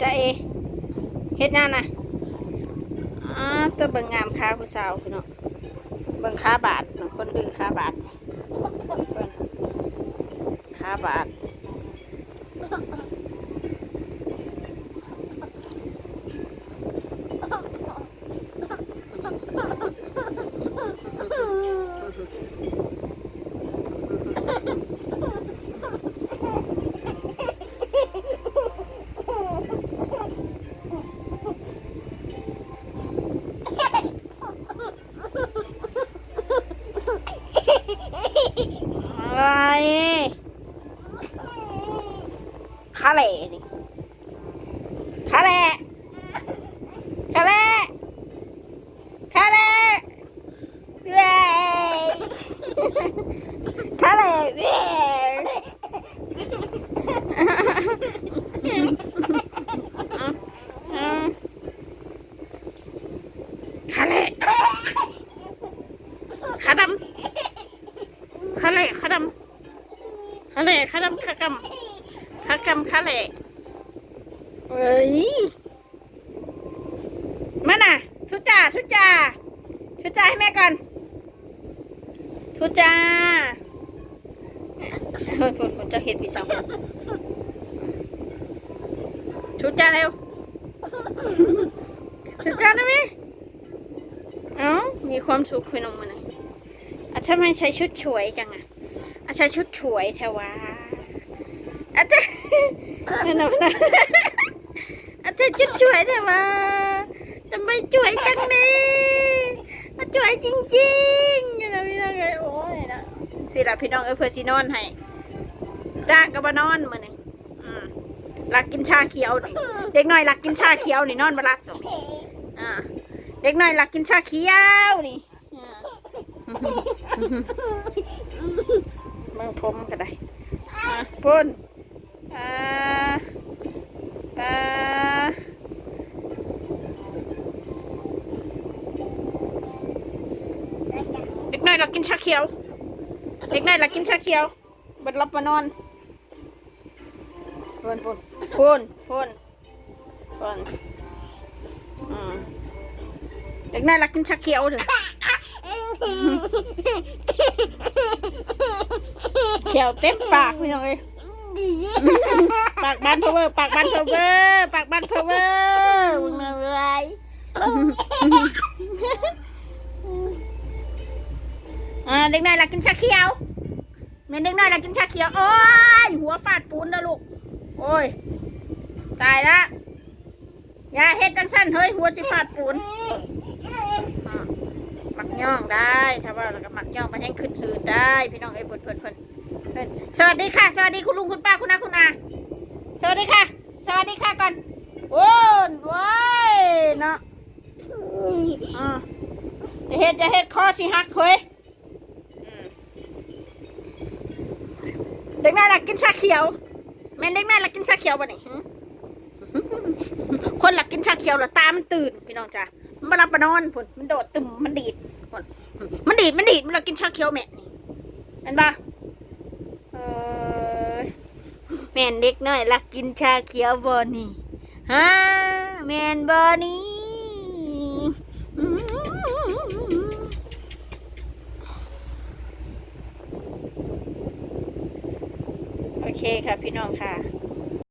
จะเอเฮ็ดงานนะอ้าตัวเบิ่งงามค้าผู้สาวพี่น้องเบิ่งค้าบาดเนาะคนดื้อขาบาทค้าบาท อะไรขาเล่นี่ขาเล่ขาเล่ขาเล่เว้ยขาเล่เว้ยอืมขาเล่ขาดำขาเละขาดำ ขาเละขาดำขากำขากำขาเละเอ้ยมาน่ะทุจ่าทุจ่าทุจ่าให้แม่ก่อนทุจ่าเฮ้ยผมผมจะเห็นพี่สองทุจ่าเร็วทุจ่าได้ไหมเอ้ามีความสุขพี่น้องมันนะอาจจะไมใช้ชุดฉวยจังอะ อาจใช้ชุดฉวยแทว่าอาจจะนั่นนะนะอาจจะชุดฉวยแทว่าทำไมฉวยจังนี่อาฉวยจริงๆนะพี่น้องเอ้ยโอ้ยนะสิละพี่น้องเอ้ยเพื่อสินอนให้จ้างกับบนอนมาเนี่ยอืมรักกินชาเขียวนี่เด็กน้อยรักกินชาเขียวนี่นอนมารักตรงนี้อ่าเด็กน้อยรักกินชาเขียวนี่ อ่ามึงผมก็ได้อะปุ่นอ่าอ่าเด็กน้อยเรากินชาเขียว เด็กน้อยเรากินชาเขียวบนรับมานอนปุ่นปุ่นปุ่นปุ่นปุ่นเด็กน้อยเรากินชาเขียวเถอะ เขียวเต็มปากพี่น้องเอ้ยปากบานเพอเวอร์ปากบานเพอเวอร์ปากบานเพอเวอร์มึงอะไรอ่าเด็กน้อยอยากกินชาเขียวแม่นเด็กน้อยอยากกินชาเขียวโอ้ยหัวฟาดปูนนะลูกโอ้ยตายละอย่าเฮ็ดจังสั้นเฮ้ยหัวสิฟาดปูน ย่องได้ถ้าว่าเราก็มักย่องมันยังขึ้นหืดได้ พี่น้องเอ้ยเพิ่นเพิ่นเพิ่นเพิ่นสวัสดีค่ะ สวัสดีคุณลุงคุณป้าคุณนาคุณอาสวัสดีค่ะ สวัสดีค่ะก่อนโอ้นว้ยเนาะอ่าจะเฮ็ดจะเฮ็ดคอสิหักเฮ้ยเด็กน้อยหลักกินชาเขียวแม่เด็กน้อยหลักกินชาเขียวป่ะนี่คนหลักกินชาเขียวแล้วตามันตื่นพี่น้องจ้ะมันรับมานอนพุ่นมันโดดตึมมันดีด มันดีดมันดีดมันหลักกินชาเขียวแม่นี่เห็นปะเออแม่นเด็กน้อยรักกินชาเขียวบอนี่ฮะแม่นบอนี่โอเคค่ะพี่น้องค่ะ